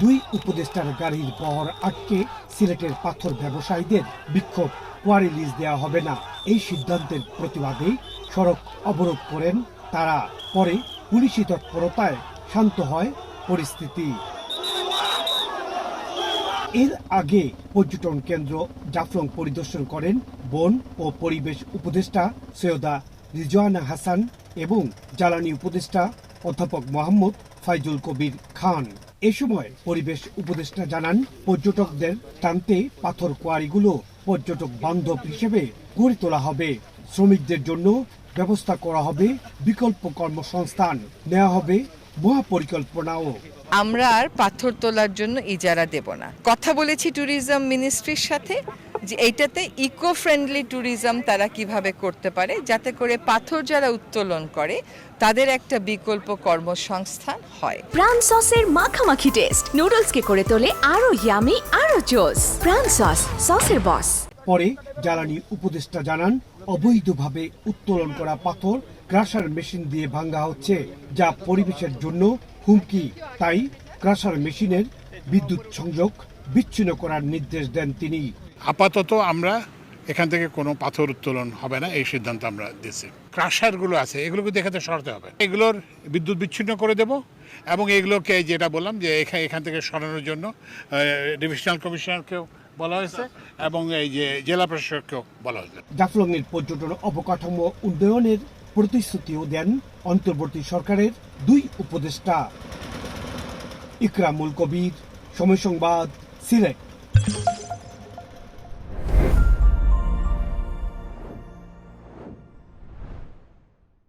দুই উপদেষ্টার গাড়ির পহর আটকে সিলেটের পাথর ব্যবসায়ীদের বিক্ষোভ কোয়ারি লিজ দেওয়া হবে না। এই সিদ্ধান্তের প্রতিবাদে সড়ক অবরোধ করেন তারা। পরে পুলিশি তৎপরতায় শান্ত হয় পরিস্থিতি। এর আগে পর্যটন কেন্দ্র জাফলং পরিদর্শন করেন বন ও পরিবেশ উপদেষ্টা সৈয়দা রিজওয়ানা হাসান এবং জ্বালানি উপদেষ্টা অধ্যাপক মোহাম্মদ ফাইজুল কবির খান। এ সময় পরিবেশ উপদেষ্টা জানান, পর্যটকদের টানতে পাথর কোয়ারিগুলো পর্যটক বান্ধব হিসেবে গড়ে তোলা হবে। শ্রমিকদের জন্য ব্যবস্থা করা হবে বিকল্প কর্মসংস্থান। নেওয়া হবে মহাপরিকল্পনাও। আমরা আর পাথর তোলার জন্য ইজারা দেব না। কথা বলেছি ট্যুরিজম মিনিস্ট্রির সাথে যে এইটাতে ইকো ফ্রেন্ডলি ট্যুরিজম তারা কীভাবে করতে পারে যাতে করে পাথর যারা উত্তোলন করে তাদের একটা বিকল্প কর্মসংস্থান হয়। প্রাণ সসের মাখামাখি টেস্ট নুডলসকে করে তোলে আরও ইয়ামি আরও জোস প্রাণ সস সসের বস পরে জ্বালানি উপদেষ্টা জানান অবৈধভাবে উত্তোলন করা পাথর ক্রাশার মেশিন দিয়ে ভাঙ্গা হচ্ছে, যা পরিবেশের জন্য হুমকি। তাই ক্রাশার মেশিনের বিদ্যুৎ সংযোগ বিচ্ছিন্ন করার নির্দেশ দেন তিনি। আপাতত আমরা এখান থেকে কোনো পাথর উত্তোলন হবে না, এই সিদ্ধান্ত আমরা দিচ্ছি ক্রাশারগুলো আছে, এগুলোকে দেখাতে সরাতে হবে। এগুলোর বিদ্যুৎ বিচ্ছিন্ন করে দেব এবং এগুলোকে যেটা বললাম যে এখান এখান থেকে সরানোর জন্য ডিভিশনাল কমিশনারকেও বলা হয়েছে, এবং এই যে জেলা প্রশাসককেও বলা হয়েছে। জাফলংয়ের পর্যটন অবকাঠামো উন্নয়নের প্রতিশ্রুতিও দেন অন্তর্বর্তী সরকারের দুই উপদেষ্টা। ইকরামুল কবির, সময় সংবাদ, সিলেট।